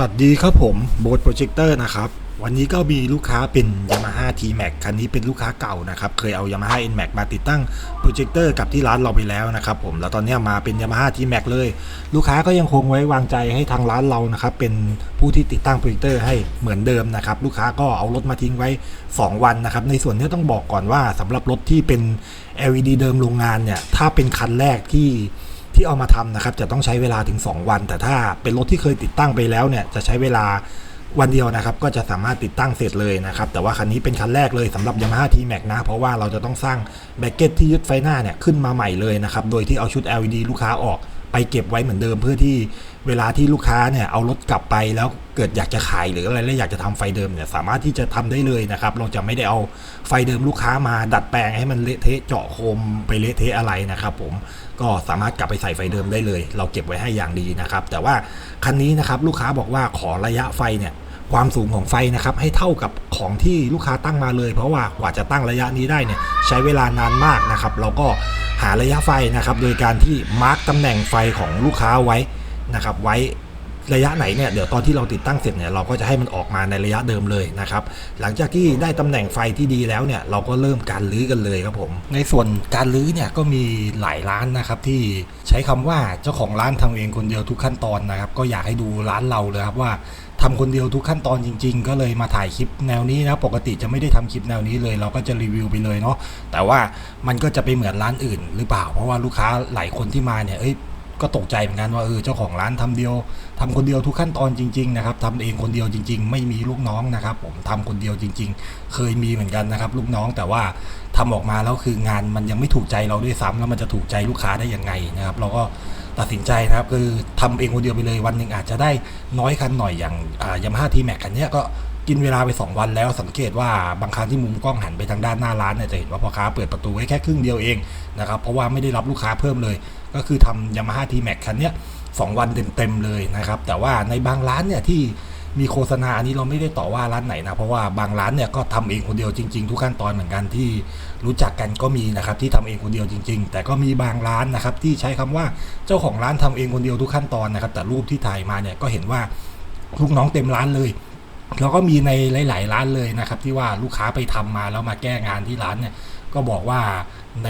วัสดีครับผมโบสโปรเจคเตอร์นะครับ วันนี้ก็มีลูกค้าเป็น Yamaha T-Max คันนี้เป็นลูกค้าเก่านะครับ เคยเอา Yamaha N-Max มาติดตั้งโปรเจคเตอร์กับที่ร้านเราไปแล้วนะครับผมแล้วตอนนี้มาเป็น Yamaha T-Max เลย ลูกค้าก็ยังคงไว้วางใจให้ทางร้านเรานะครับ เป็นผู้ที่ติดตั้งโปรเจคเตอร์ให้เหมือนเดิมนะครับ ลูกค้าก็เอารถมาทิ้งไว้ 2 วันนะครับ ในส่วนนี้ต้องบอกก่อนว่าสำหรับรถที่เป็น LED เดิมโรงงานเนี่ยถ้าเป็นคันแรกที่ ที่เอามาทำนะครับจะต้องใช้เวลาถึง 2 วัน แต่ถ้าเป็นรถที่เคยติดตั้งไปแล้วเนี่ยจะใช้เวลาวันเดียวนะครับก็จะสามารถติดตั้งเสร็จเลยนะครับแต่ว่าคันนี้เป็นคันแรกเลยสำหรับ Yamaha T-Max นะ เพราะว่าเราจะต้องสร้างแบ็กเก็ตที่ยึดไฟหน้าเนี่ยขึ้นมาใหม่เลยนะครับโดยที่เอาชุด LED ลูกค้าออกไปเก็บไว้เหมือนเดิมเพื่อที่ เวลาที่ลูกค้าเนี่ยเอารถกลับไปแล้วเกิดอยากจะขายหรืออะไรแล้วอยากจะทำไฟเดิมเนี่ยสามารถที่จะทำได้เลยนะครับ เราจะไม่ได้เอาไฟเดิมลูกค้ามาดัดแปลงให้มันเละเทะเจาะโคมไปเละเทะอะไรนะครับผมก็สามารถกลับไปใส่ไฟเดิมได้เลย เราเก็บไว้ให้อย่างดีนะครับ แต่ว่าคันนี้นะครับลูกค้าบอกว่าขอระยะไฟเนี่ยความสูงของไฟนะครับให้เท่ากับของที่ลูกค้าตั้งมาเลย เพราะว่ากว่าจะตั้งระยะนี้ได้เนี่ยใช้เวลานานมากนะครับ เราก็หาระยะไฟนะครับ โดยการที่มาร์กตำแหน่งไฟของลูกค้าไว้ นะครับไว้ระยะไหนเนี่ยเดี๋ยวตอนที่เราติดตั้งเสร็จเนี่ยเราก็จะให้มันออกมาในระยะเดิมเลยนะครับหลังจากที่ได้ตำแหน่งไฟที่ดีแล้วเนี่ยเราก็เริ่มการรื้อกันเลยครับผม ในส่วนการรื้อเนี่ยก็มีหลายร้านนะครับที่ใช้คำว่าเจ้าของร้านทำเองคนเดียวทุกขั้นตอนนะครับก็อยากให้ดูร้านเราเลยครับว่าทำคนเดียวทุกขั้นตอนจริง ๆ ก็เลยมาถ่ายคลิปแนวนี้นะปกติจะไม่ได้ทำคลิปแนวนี้เลย เราก็จะรีวิวไปเลยเนาะแต่ว่ามันก็จะไปเหมือนร้านอื่นหรือเปล่า เพราะว่าลูกค้าหลายคนที่มาเนี่ยเอ้ย ก็ตกใจเหมือนกันว่าเออเจ้าของร้านทำเดียวทำคนเดียวทุกขั้นตอนจริงๆนะครับทำเองคนเดียวจริง ๆ ไม่มีลูกน้องนะครับ ผมทำคนเดียวจริง ๆ เคยมีเหมือนกันนะครับ ลูกน้องแต่ว่าทำออกมาแล้วคืองานมันยังไม่ถูกใจเราด้วยซ้ำแล้วมันจะถูกใจลูกค้าได้ยังไงนะครับ เราก็ตัดสินใจนะครับคือทำเองคนเดียวไปเลยวันหนึ่งอาจจะได้น้อยคันหน่อยอย่างยามาฮ่าทีแม็กคันนี้ก็กินเวลาไป 2 วันแล้วสังเกตว่าบางครั้งที่มุมกล้องหันไปทางด้านหน้าร้านเนี่ยจะเห็นว่าพ่อค้าเปิดประตูไว้แค่ครึ่งเดียวเองนะครับเพราะว่าไม่ได้รับลูกค้าเพิ่มเลย ก็คือทำยามาฮ่าทีแม็กคันเนี้ยสองวันเต็มๆเลยนะครับ แต่ว่าในบางร้านเนี่ยที่มีโฆษณาอันนี้เราไม่ได้ต่อว่าร้านไหนนะเพราะว่าบางร้านเนี่ยก็ทำเองคนเดียวจริง ๆ ทุกขั้นตอนเหมือนกันที่รู้จักกันก็มีนะครับที่ทำเองคนเดียวจริง ๆ แต่ก็มีบางร้านนะครับที่ใช้คำว่าเจ้าของร้านทำเองคนเดียวทุกขั้นตอนนะครับ แต่รูปที่ถ่ายมาเนี่ยก็เห็นว่าลูกน้องเต็มร้านเลยแล้วก็มีในหลาย ๆ ร้านเลยนะครับที่ว่าลูกค้าไปทำมาแล้วมาแก้งานที่ร้านเนี่ย ก็บอกว่าใน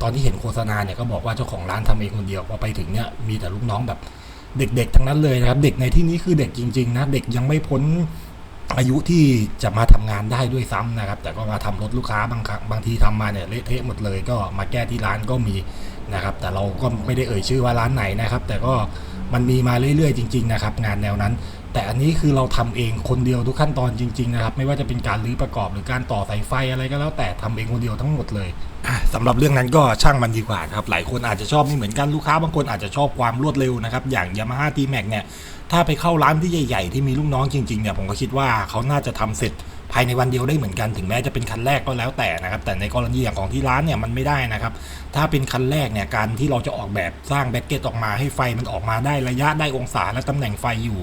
ตอนที่เห็นโฆษณาเนี่ยก็บอกว่าเจ้าของร้านทำเองคนเดียวพอไปถึงเนี่ยมีแต่ลูกน้องแบบเด็กๆ ทั้งนั้นเลยนะครับ เด็กในที่นี้คือเด็กจริง ๆ นะ เด็กยังไม่พ้นอายุที่จะมาทำงานได้ด้วยซ้ำนะครับ แต่ก็มาทำรถลูกค้าบางครั้งบางทีทำมาเนี่ยเละเทะหมดเลยก็มาแก้ที่ร้านก็มีนะครับ แต่เราก็ไม่ได้เอ่ยชื่อว่าร้านไหนนะครับ แต่ก็มันมีมาเรื่อยๆ จริง ๆ นะครับ งานแนวนั้น แต่อันนี้คือเราทำเองคนเดียวทุกขั้นตอนจริง ๆ นะครับ ไม่ว่าจะเป็นการรื้อประกอบหรือการต่อสายไฟอะไรก็แล้ว แต่ทำเองคนเดียวทั้งหมดเลยอะสำหรับเรื่องนั้นก็ช่างมันดีกว่าครับหลายคนอาจจะชอบไม่เหมือนกันลูกค้าบางคนอาจจะชอบความรวดเร็วนะครับอย่าง Yamaha T-Max เนี่ยถ้าไปเข้าร้านที่ใหญ่ ๆ ที่มีลูกน้องจริงๆเนี่ยผมก็คิดว่าเขาน่าจะทำเสร็จภายในวันเดียวได้เหมือนกันถึงแม้จะเป็นคันแรกก็แล้วแต่นะครับ แต่ในกรณีอย่างของที่ร้านเนี่ยมันไม่ได้นะครับ ถ้าเป็นคันแรกเนี่ยการที่เราจะออกแบบสร้างแบ็กเก็ตออกมาให้ไฟมันออกมาได้ระยะได้องศาและตำแหน่งไฟอยู่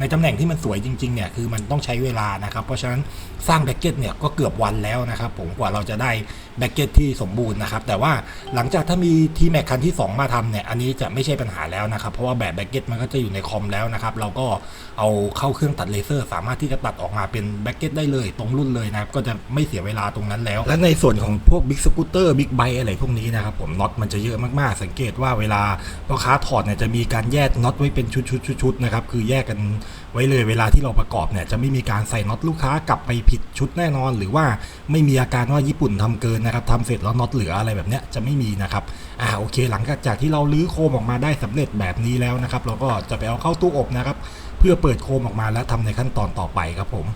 ในตำแหน่งที่มันสวยจริงๆเนี่ยคือมันต้องใช้เวลานะครับ เพราะฉะนั้นสร้างแบ็กเก็ตเนี่ยก็เกือบวันแล้วนะครับ ผมกว่าเราจะได้แบ็กเก็ตที่สมบูรณ์นะครับ แต่ว่าหลังจากถ้ามีทีแม็กคันที่ 2 มาทำเนี่ยอันนี้จะไม่ใช่ปัญหาแล้วนะครับ เพราะว่าแบบแบ็กเก็ตมันก็จะอยู่ในคอมแล้วนะครับ เราก็เอาเข้าเครื่องตัดเลเซอร์ สามารถที่จะตัดออกมาเป็นแบ็กเก็ตได้เลย ตรงรุ่นเลยนะครับก็จะไม่เสียเวลาตรงนั้นแล้ว และในส่วนของพวกบิ๊กสกูตเตอร์บิ๊กไบอะไรพวกนี้นะครับผมน็อตมันจะเยอะมากๆ สังเกตว่าเวลาพ่อค้าถอดเนี่ยจะมีการแยกน็อตไว้เป็นชุดๆๆนะครับคือแยกกันไว้เลยเวลาที่เราประกอบเนี่ยจะไม่มีการใส่น็อตลูกค้ากลับไปผิดชุดแน่นอน หรือว่าไม่มีอาการว่าญี่ปุ่นทำเกินนะครับทำเสร็จแล้วน็อตเหลืออะไรแบบเนี้ยจะไม่มีนะครับอ่าโอเค หลังจากที่เราลื้อโคมออกมาได้สำเร็จแบบนี้แล้วนะครับ เราก็จะไปเอาเข้าตู้อบนะครับ เพื่อเปิดโคมออกมาแล้วทำในขั้นตอนต่อไปครับผม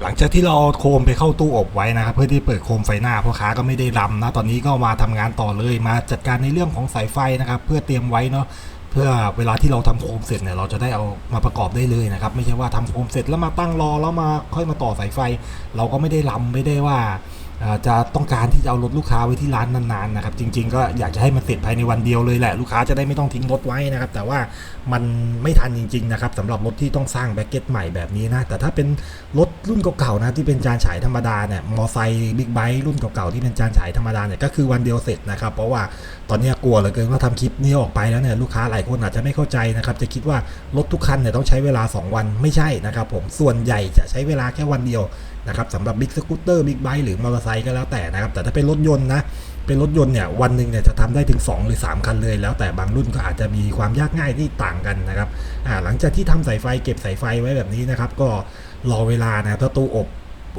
หลังจากที่เราโคมไปเข้าตู้อบไว้นะครับ เพื่อที่เปิดโคมไฟหน้าพ่อค้าก็ไม่ได้รำนะ ตอนนี้ก็มาทำงานต่อเลยมาจัดการในเรื่องของสายไฟนะครับ เพื่อเตรียมไว้เนาะ เพื่อเวลาที่เราทำโคมเสร็จเนี่ยเราจะได้เอามาประกอบได้เลยนะครับ ไม่ใช่ว่าทำโคมเสร็จแล้วมาตั้งรอแล้วมาค่อยมาต่อสายไฟ เราก็ไม่ได้รำไม่ได้ว่า จะต้องการที่จะเอารถลูกค้าไว้ที่ร้านนานๆนะครับจริง ๆ ก็อยากจะให้มันเสร็จภายในวันเดียวเลยแหละลูกค้าจะได้ไม่ต้องทิ้งรถไว้นะครับ แต่ว่ามันไม่ทันจริง ๆ นะครับสำหรับรถที่ต้องสร้างแบ็กเก็ตใหม่แบบนี้นะแต่ถ้าเป็นรถรุ่นเก่าๆนะที่เป็นจานฉายธรรมดาเนี่ยมอไซค์บิ๊กไบค์รุ่นเก่าๆที่เป็นจานฉายธรรมดาเนี่ยก็คือวันเดียวเสร็จนะครับเพราะว่าตอนนี้กลัวเหลือเกินว่าทำคลิปนี้ออกไปแล้วเนี่ยลูกค้าหลายคนอาจจะไม่เข้าใจนะครับจะคิดว่ารถทุกคันเนี่ยต้องใช้เวลา 2 วันไม่ใช่นะครับผมส่วนใหญ่จะใช้เวลาแค่วันเดียว นะครับสำหรับบิ๊กสกูตเตอร์บิ๊กไบค์หรือมอเตอร์ไซค์ก็แล้วแต่นะครับ แต่ถ้าเป็นรถยนต์นะ เป็นรถยนต์เนี่ยวันหนึ่งเนี่ยจะทำได้ถึง 2 หรือ 3 คันเลย แล้วแต่บางรุ่นก็อาจจะมีความยากง่ายที่ต่างกันนะครับอ่าหลังจากที่ทำสายไฟเก็บสายไฟไว้แบบนี้นะครับ ก็รอเวลานะครับถ้าตู้อบ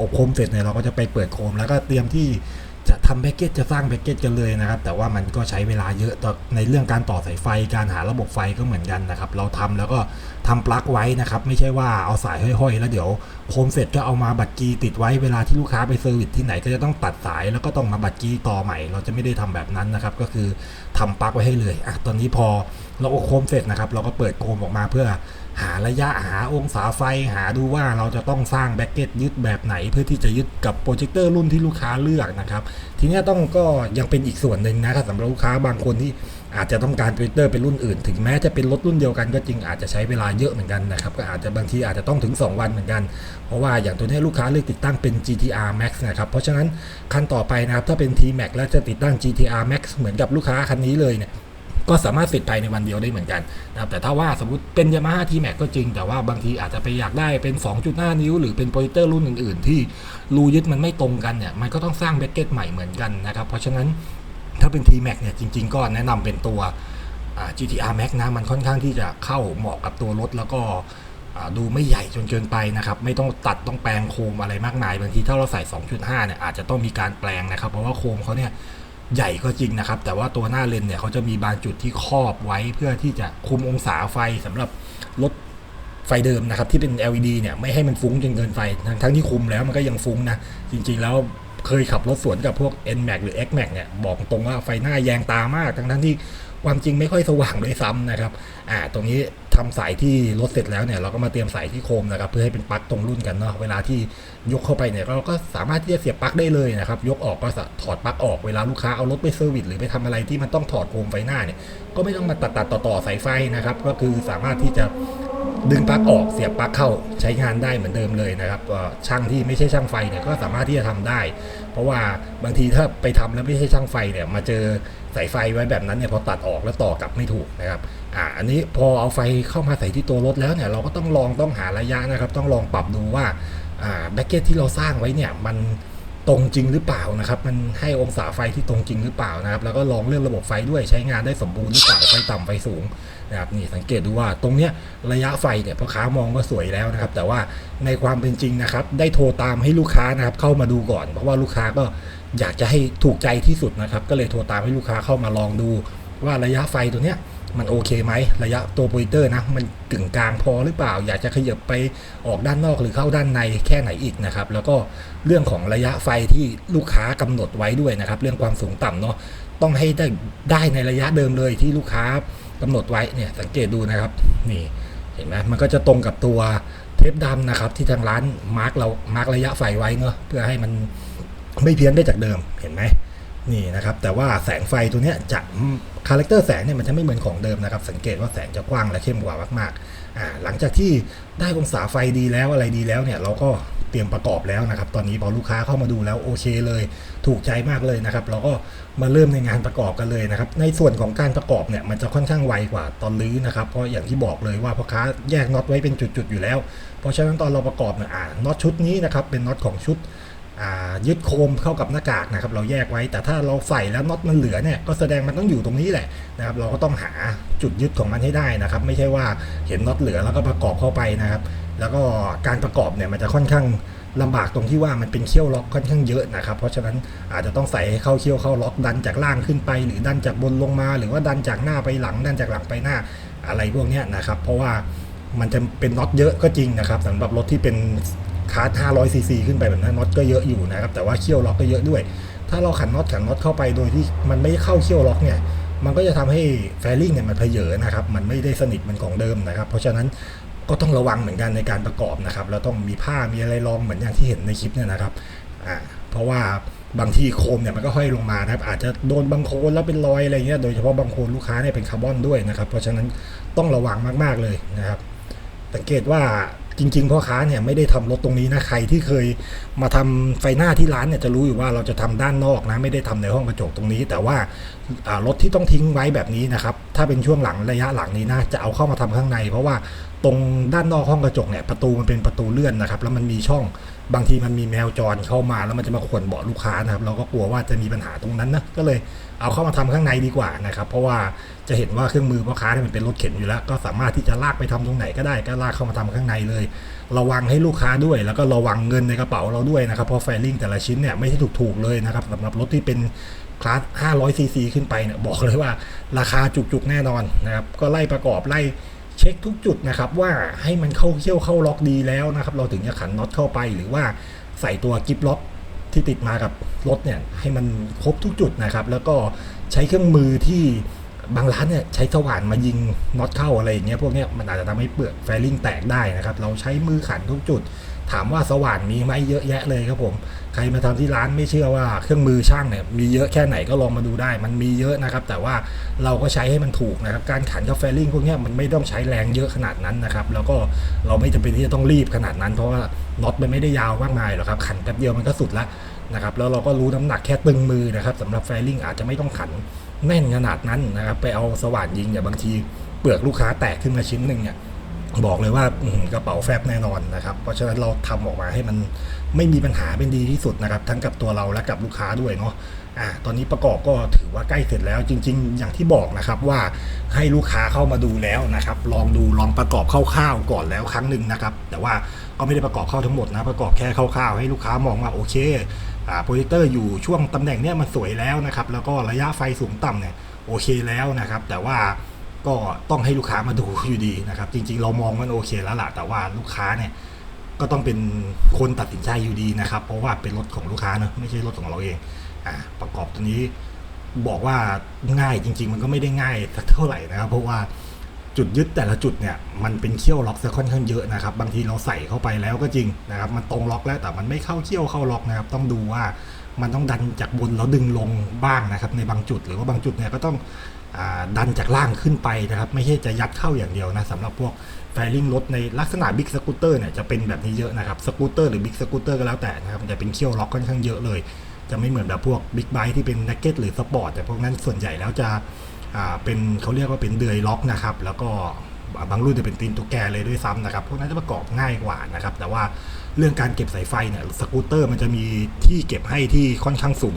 อบโคมเสร็จเนี่ยเราก็จะไปเปิดโคมแล้วก็เตรียมที่ จะทำแพ็กเกจจะสร้างแพ็กเกจกันเลยนะครับ แต่ว่ามันก็ใช้เวลาเยอะต่อในเรื่องการต่อสายไฟการหาระบบไฟก็เหมือนกันนะครับ เราทำแล้วก็ทำปลั๊กไว้นะครับ ไม่ใช่ว่าเอาสายห้อยๆ แล้วเดี๋ยวโคมเสร็จก็เอามาบัตรกีติดไว้เวลาที่ลูกค้าไปเซอร์วิสที่ไหนก็จะต้องตัดสายแล้วก็ต้องมาบัตรกีต่อใหม่ เราจะไม่ได้ทำแบบนั้นนะครับ ก็คือทำปลั๊กไว้ให้เลยอะตอนนี้พอเราเอาโคมเสร็จนะครับ เราก็เปิดโคมออกมาเพื่อ หาระยะหาองศาไฟหาดูว่าเราจะต้องสร้างแบ็กเก็ตยึดแบบไหน เพื่อที่จะยึดกับโปรเจคเตอร์รุ่นที่ลูกค้าเลือกนะครับ ทีนี้ต้องก็ยังเป็นอีกส่วนหนึ่งนะครับสำหรับลูกค้าบางคนที่อาจจะต้องการโปรเจคเตอร์เป็นรุ่นอื่น ถึงแม้จะเป็นรถรุ่นเดียวกันก็จริงอาจจะใช้เวลาเยอะเหมือนกันนะครับ ก็อาจจะบางทีอาจจะต้องถึง 2 วันเหมือนกัน เพราะว่าอย่างตัวนี้ลูกค้าเลือกติดตั้งเป็น GTR Max นะครับ เพราะฉะนั้นคันต่อไปนะครับถ้าเป็น T Max แล้วจะติดตั้ง GTR Max เหมือนกับลูกค้าคันนี้เลยเนี่ย ก็สามารถเสร็จภายในวันเดียวได้เหมือนกันนะครับแต่ถ้าว่าสมมติเป็น Yamaha T Max ก็จริง แต่ว่าบางทีอาจจะไปอยากได้เป็น 2.5 นิ้ว หรือเป็นโปรเจคเตอร์รุ่นอื่น ๆ ที่รูยึดมันไม่ตรงกันเนี่ยมันก็ต้องสร้างแบ็กเก็ตใหม่เหมือนกันนะครับเพราะฉะนั้นถ้าเป็น T Max เนี่ยจริง ๆ ก็แนะนำเป็นตัว GTR Max นะมันค่อนข้างที่จะเข้าเหมาะกับตัวรถแล้วก็ดูไม่ใหญ่จนเกินไปนะครับ ไม่ต้องตัดต้องแปลงโคมอะไรมากมายบางทีถ้าเราใส่ 2.5 เนี่ยอาจจะต้องมีการแปลงนะครับ เพราะว่าโคมเขาเนี่ย ใหญ่ก็จริงนะครับ แต่ว่าตัวหน้าเลนเนี่ยเขาจะมีบางจุดที่ครอบไว้เพื่อที่จะคุมองศาไฟสำหรับรถไฟเดิมนะครับ ที่เป็น LED เนี่ยไม่ให้มันฟุ้งจนเกินไฟ ทั้งทั้งที่คุมแล้วมันก็ยังฟุ้งนะ จริง ๆ แล้วเคยขับรถสวนกับพวก N Max หรือ X Max เนี่ยบอกตรงว่าไฟหน้าแยงตามาก ทั้งทั้งที่ ความจริงไม่ค่อยสว่างด้วยซ้ำนะครับอ่าตรงนี้ทำสายที่รถเสร็จแล้วเนี่ยเราก็มาเตรียมสายที่โคมนะครับเพื่อให้เป็นปลั๊กตรงรุ่นกันเนาะเวลาที่ยกเข้าไปเนี่ยเราก็สามารถที่จะเสียบปลั๊กได้เลยนะครับยกออกก็ถอดปลั๊กออกเวลาลูกค้าเอารถไปเซอร์วิสหรือไปทำอะไรที่มันต้องถอดโคมไฟหน้าเนี่ยก็ไม่ต้องมาตัดตัดต่อต่อสายไฟนะครับก็คือสามารถที่จะ ดึงปลั๊กออกเสียบปลั๊กเข้าใช้งานได้เหมือนเดิมเลยนะครับช่างที่ไม่ใช่ช่างไฟเนี่ยก็สามารถที่จะทำได้ เพราะว่าบางทีถ้าไปทำแล้วไม่ใช่ช่างไฟเนี่ยมาเจอสายไฟไว้แบบนั้นเนี่ยพอตัดออกแล้วต่อกลับไม่ถูกนะครับอ่าอันนี้พอเอาไฟเข้ามาใส่ที่ตัวรถแล้วเนี่ยเราก็ต้องลองต้องหาระยะนะครับ ต้องลองปรับดูว่าอ่าแบ็กเก็ตที่เราสร้างไว้เนี่ยมัน ตรงจริงหรือเปล่านะครับ มันให้องศาไฟที่ตรงจริงหรือเปล่านะครับ แล้วก็ลองเรื่องระบบไฟด้วยใช้งานได้สมบูรณ์หรือเปล่าไฟต่ำไฟสูงนะครับนี่สังเกตดูว่าตรงเนี้ยระยะไฟเนี่ยพ่อค้ามองว่าสวยแล้วนะครับ แต่ว่าในความเป็นจริงนะครับ ได้โทรตามให้ลูกค้านะครับ เข้ามาดูก่อน เพราะว่าลูกค้าก็อยากจะให้ถูกใจที่สุดนะครับ ก็เลยโทรตามให้ลูกค้าเข้ามาลองดูว่าระยะไฟตัวเนี้ย มันโอเคไหมระยะตัวโปรเจคเตอร์นะมันกึ่งกลางพอหรือเปล่า อยากจะขยับไปออกด้านนอกหรือเข้าด้านในแค่ไหนอีกนะครับ แล้วก็เรื่องของระยะไฟที่ลูกค้ากำหนดไว้ด้วยนะครับ เรื่องความสูงต่ำเนาะต้องให้ได้ได้ในระยะเดิมเลยที่ลูกค้ากำหนดไว้เนี่ยสังเกตดูนะครับนี่เห็นไหมมันก็จะตรงกับตัวเทปดำนะครับ ที่ทางร้านมาร์กเรามาร์กระยะไฟไว้เนาะเพื่อให้มันไม่เพี้ยนได้จากเดิมเห็นไหมนี่นะครับ แต่ว่าแสงไฟตัวเนี้ยจะ คาแรคเตอร์แสงเนี่ยมันจะไม่เหมือนของเดิมนะครับ สังเกตว่าแสงจะกว้างและเข้มกว่ามากๆอ่าหลังจากที่ได้องศาไฟดีแล้วอะไรดีแล้วเนี่ยเราก็เตรียมประกอบแล้วนะครับ ตอนนี้พอลูกค้าเข้ามาดูแล้วโอเคเลย ถูกใจมากเลยนะครับ เราก็มาเริ่มในงานประกอบกันเลยนะครับ ในส่วนของการประกอบเนี่ยมันจะค่อนข้างไวกว่าตอนรื้อนะครับ เพราะอย่างที่บอกเลยว่าพ่อค้าแยกน็อตไว้เป็นจุดๆอยู่แล้ว เพราะฉะนั้นตอนเราประกอบเนี่ยอ่าน็อตชุดนี้นะครับเป็นน็อตของชุด ยึดโคมเข้ากับหน้ากากนะครับเราแยกไว้แต่ถ้าเราใส่แล้วน็อตมันเหลือเนี่ยก็แสดงมันต้องอยู่ตรงนี้แหละนะครับเราก็ต้องหาจุดยึดของมันให้ได้นะครับ ไม่ใช่ว่าเห็นน็อตเหลือแล้วก็ประกอบเข้าไปนะครับ แล้วก็การประกอบเนี่ยมันจะค่อนข้างลำบากตรงที่ว่ามันเป็นเขี้ยวล็อกค่อนข้างเยอะนะครับ เพราะฉะนั้นอาจจะต้องใส่ให้เข้าเขี้ยวเข้าล็อกดันจากล่างขึ้นไป หรือดันจากบนลงมา หรือว่าดันจากหน้าไปหลังดันจากหลังไปหน้าอะไรพวกนี้นะครับ เพราะว่ามันจะเป็นน็อตเยอะก็จริงนะครับสำหรับรถที่เป็น คาร์ด500ซีซีขึ้นไปแบบนั้นน็อตก็เยอะอยู่นะครับ แต่ว่าเขี้ยวล็อกก็เยอะด้วย ถ้าเราขันน็อตขันน็อตเข้าไปโดยที่มันไม่เข้าเขี้ยวล็อกเนี่ย มันก็จะทำให้แฟริ่งเนี่ยมันเพเยอนะครับ มันไม่ได้สนิทเหมันของเดิมนะครับ เพราะฉะนั้นก็ต้องระวังเหมือนกันในการประกอบนะครับ แล้วต้องมีผ้ามีอะไรรองเหมือนอย่างที่เห็นในคลิปเนี่ยนะครับอ่าเพราะว่าบางทีโคมเนี่ยมันก็ห้อยลงมานะครับอาจจะโดนบางโคนแล้วเป็นรอยอะไรเงี้ยโดยเฉพาะบางโคนลูกค้าเนี่ยเป็นคาร์บอนด้วยนะครับ เพราะฉะนั้นต้องระวังมากๆเลยนะครับ สังเกตว่า จริง ๆ พ่อค้าเนี่ยไม่ได้ทำรถตรงนี้นะใครที่เคยมาทำไฟหน้าที่ร้านเนี่ยจะรู้อยู่ว่าเราจะทำด้านนอกนะไม่ได้ทำในห้องกระจกตรงนี้ แต่ว่ารถที่ต้องทิ้งไว้แบบนี้นะครับถ้าเป็นช่วงหลังระยะหลังนี้นะจะเอาเข้ามาทำข้างใน เพราะว่าตรงด้านนอกห้องกระจกเนี่ยประตูมันเป็นประตูเลื่อนนะครับแล้วมันมีช่องบางทีมันมีแมวจรเข้ามาแล้วมันจะมาขวนเบาะลูกค้านะครับเราก็กลัวว่าจะมีปัญหาตรงนั้นนะก็เลยเอาเข้ามาทำข้างในดีกว่านะครับเพราะว่า จะเห็นว่าเครื่องมือพ่อค้าเนี่ยมันเป็นรถเข็นอยู่แล้ว ก็สามารถที่จะลากไปทำตรงไหนก็ได้ก็ลากเข้ามาทำข้างในเลย ระวังให้ลูกค้าด้วย แล้วก็ระวังเงินในกระเป๋าเราด้วยนะครับเพราะไฟลิ่งแต่ละชิ้นเนี่ยไม่ใช่ถูกๆเลยนะครับสำหรับรถที่เป็นคลาส500ซีซีขึ้นไปเนี่ยบอกเลยว่าราคาจุกๆแน่นอนนะครับก็ไล่ประกอบไล่เช็คทุกจุดนะครับว่าให้มันเข้าเขี้ยวเข้าล็อกดีแล้วนะครับเราถึงจะขันน็อตเข้าไปหรือว่าใส่ตัวกิฟล็อกที่ติดมากับรถเนี่ยให้มันครบทุกจุดนะครับ แล้วก็ใช้เครื่องมือที่ บางร้านเนี่ยใช้สว่านมายิงน็อตเข้าอะไรอย่างเงี้ยพวกเนี้ยมันอาจจะทำให้เปลือกแฟลิงแตกได้นะครับ เราใช้มือขันทุกจุด ถามว่าสว่านมีไหมเยอะแยะเลยครับผม ใครมาทำที่ร้านไม่เชื่อว่าเครื่องมือช่างเนี่ยมีเยอะแค่ไหนก็ลองมาดูได้ มันมีเยอะนะครับ แต่ว่าเราก็ใช้ให้มันถูกนะครับ การขันกับแฟลิงพวกเนี้ยมันไม่ต้องใช้แรงเยอะขนาดนั้นนะครับ แล้วก็เราไม่จำเป็นที่จะต้องรีบขนาดนั้น เพราะว่าน็อตมันไม่ได้ยาวมากมายหรอกครับ ขันแป๊บเดียวมันก็สุดละนะครับ แล้วเราก็รู้น้ำหนักแค่ตึงมือนะครับสำหรับแฟลิงอาจจะไม่ต้องขัน แน่นขนาดนั้นนะครับไปเอาสว่านยิงเนี่ยบางทีเปลือกลูกค้าแตกขึ้นมาชิ้นหนึ่งเนี่ยบอกเลยว่ากระเป๋าแฟบแน่นอนนะครับ เพราะฉะนั้นเราทำออกมาให้มันไม่มีปัญหาเป็นดีที่สุดนะครับ ทั้งกับตัวเราและกับลูกค้าด้วยเนาะอ่าตอนนี้ประกอบก็ถือว่าใกล้เสร็จแล้วจริง ๆ อย่างที่บอกนะครับว่าให้ลูกค้าเข้ามาดูแล้วนะครับ ลองดูลองประกอบคร่าวๆก่อนแล้วครั้งหนึ่งนะครับ แต่ว่าก็ไม่ได้ประกอบเข้าทั้งหมดนะประกอบแค่คร่าวๆให้ลูกค้ามองว่าโอเค โปรเจคเตอร์อยู่ช่วงตำแหน่งเนี้ยมันสวยแล้วนะครับ แล้วก็ระยะไฟสูงต่ำเนี่ยโอเคแล้วนะครับ แต่ว่าก็ต้องให้ลูกค้ามาดูอยู่ดีนะครับ จริง ๆ เรามองมันโอเคแล้วล่ะ แต่ว่าลูกค้าเนี่ยก็ต้องเป็นคนตัดสินใจอยู่ดีนะครับ เพราะว่าเป็นรถของลูกค้าเนอะไม่ใช่รถของเราเองอ่าประกอบตัวนี้บอกว่าง่ายจริง ๆ มันก็ไม่ได้ง่ายสักเท่าไหร่นะครับ เพราะว่า จุดยึดแต่ละจุดเนี่ยมันเป็นเขี้ยวล็อกซะค่อนข้างเยอะนะครับ บางทีเราใส่เข้าไปแล้วก็จริงนะครับ มันตรงล็อกแล้วแต่มันไม่เข้าเขี้ยวเข้าล็อกนะครับ ต้องดูว่ามันต้องดันจากบนแล้วดึงลงบ้างนะครับ ในบางจุดหรือว่าบางจุดเนี่ยก็ต้องอดันจากล่างขึ้นไปนะครับ ไม่ใช่จะยัดเข้าอย่างเดียวนะสำหรับพวกแฟลิ่งรถในลักษณะบิ๊กสกูตเตอร์เนี่ยจะเป็นแบบนี้เยอะนะครับสกูตเตอร์หรือบิ๊กสกูตเตอร์ก็แล้วแต่นะครับมันจะเป็นเขี้ยวล็อกค่อนข้างเยอะเลย จะไม่เหมือนแบบพวกบิ๊กไบค์ที่เป็นนักเก็ตหรือสปอร์ตแต่พวกนั้นส่วนใหญ่แล้วจะ เป็นเขาเรียกว่าเป็นเดือยล็อกนะครับ แล้วก็บางรุ่นจะเป็นตีนตุ๊กแกเลยด้วยซ้ำนะครับ พวกนั้นจะประกอบง่ายกว่านะครับ แต่ว่าเรื่องการเก็บสายไฟเนี่ยสกูตเตอร์มันจะมีที่เก็บให้ที่ค่อนข้างสูง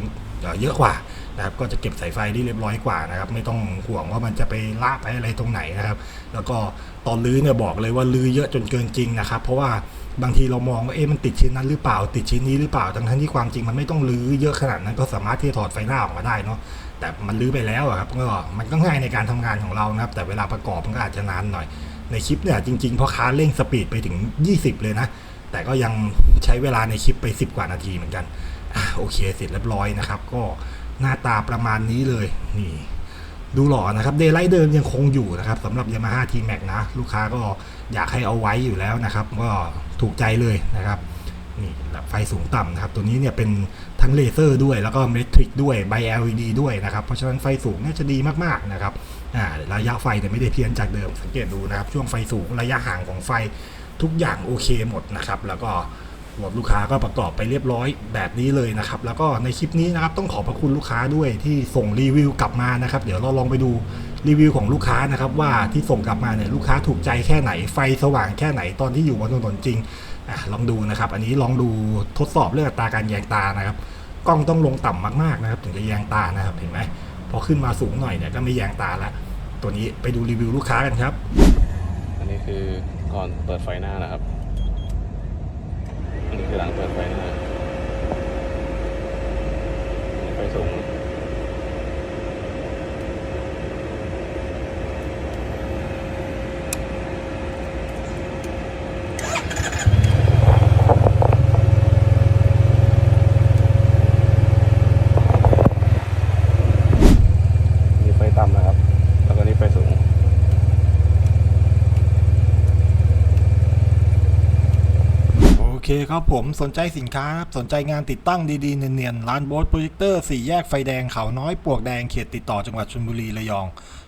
เยอะกว่านะครับ ก็จะเก็บสายไฟได้เรียบร้อยกว่านะครับ ไม่ต้องห่วงว่ามันจะไปลากไปอะไรตรงไหนนะครับ แล้วก็ตอนลื้อเนี่ยบอกเลยว่าลื้อเยอะจนเกินจริงนะครับ เพราะว่าบางทีเรามองว่าเอ๊ะมันติดชิ้นนั้นหรือเปล่า ติดชิ้นนี้หรือเปล่าทั้งที่ความจริงมันไม่ต้องลื้อเยอะขนาดนั้นก็สามารถที่จะถอดไฟหน้าออกมาได้เนาะ แต่มันลื้อไปแล้วครับก็มันก็ง่ายในการทำงานของเรานะครับ แต่เวลาประกอบมันก็อาจจะนานหน่อย ในคลิปเนี่ยจริงๆพ่อค้าเร่งสปีดไปถึง 20 เลยนะ แต่ก็ยังใช้เวลาในคลิปไป 10 กว่านาทีเหมือนกันอโอเคเสร็จเรียบร้อยนะครับ ก็หน้าตาประมาณนี้เลยนี่ ดูหล่อนะครับเดย์ไลท์เดิมยังคงอยู่นะครับสำหรับ Yamaha T Max นะ ลูกค้าก็อยากให้เอาไว้อยู่แล้วนะครับ ก็ถูกใจเลยนะครับ นี่แบบไฟสูงต่ำนะครับ ตัวนี้เนี่ยเป็นทั้งเลเซอร์ด้วยแล้วก็เมทริกด้วยไบ LED ด้วยนะครับ เพราะฉะนั้นไฟสูงเนี่ยจะดีมากๆนะครับอ่าระยะไฟเนี่ยไม่ได้เพี้ยนจากเดิมสังเกตดูนะครับ ช่วงไฟสูงระยะห่างของไฟทุกอย่างโอเคหมดนะครับ แล้วก็รถลูกค้าก็ประกอบไปเรียบร้อยแบบนี้เลยนะครับ แล้วก็ในคลิปนี้นะครับต้องขอบพระคุณลูกค้าด้วยที่ส่งรีวิวกลับมานะครับ เดี๋ยวเราลองไปดูรีวิวของลูกค้านะครับว่าที่ส่งกลับมาเนี่ยลูกค้าถูกใจแค่ไหนไฟสว่างแค่ไหนตอนที่อยู่บนถนนจริง ลองดูนะครับ อันนี้ลองดูทดสอบเรื่องอัตราการแยงตานะครับ กล้องต้องลงต่ำมากๆนะครับ ถึงจะแยงตานะครับเห็นไหมพอขึ้นมาสูงหน่อยเนี่ยก็ไม่แยงตาละตัวนี้ไปดูรีวิวลูกค้ากันครับ อันนี้คือก่อนเปิดไฟหน้านะครับ อันนี้คือหลังเปิดไฟหน้าไฟสูงนี่ไฟต่ำนะครับ แล้วก็นี่ไฟสูง โอ เคครับผมสนใจสินค้า สนใจงานติดตั้งดีๆ เนียนๆ ร้านโบสโปรเจคเตอร์สี่แยกไฟแดงเขาน้อยปวกแดงเขตติดต่อจังหวัดชลบุรีระยอง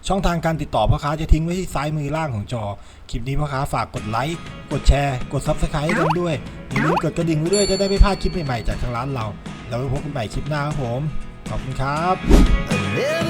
ช่องทางการติดต่อพ่อค้าจะทิ้งไว้ที่ซ้ายมือล่างของจอ คลิปนี้พ่อค้าฝากกดไลค์กดแชร์ กด Subscribe ให้กันด้วยอย่าลืมกดกระดิ่งไว้ด้วยจะได้ไม่พลาดคลิปใหม่ๆจากทางร้านเรา แล้วไว้พบกันใหม่คลิปหน้าครับผมขอบคุณครับ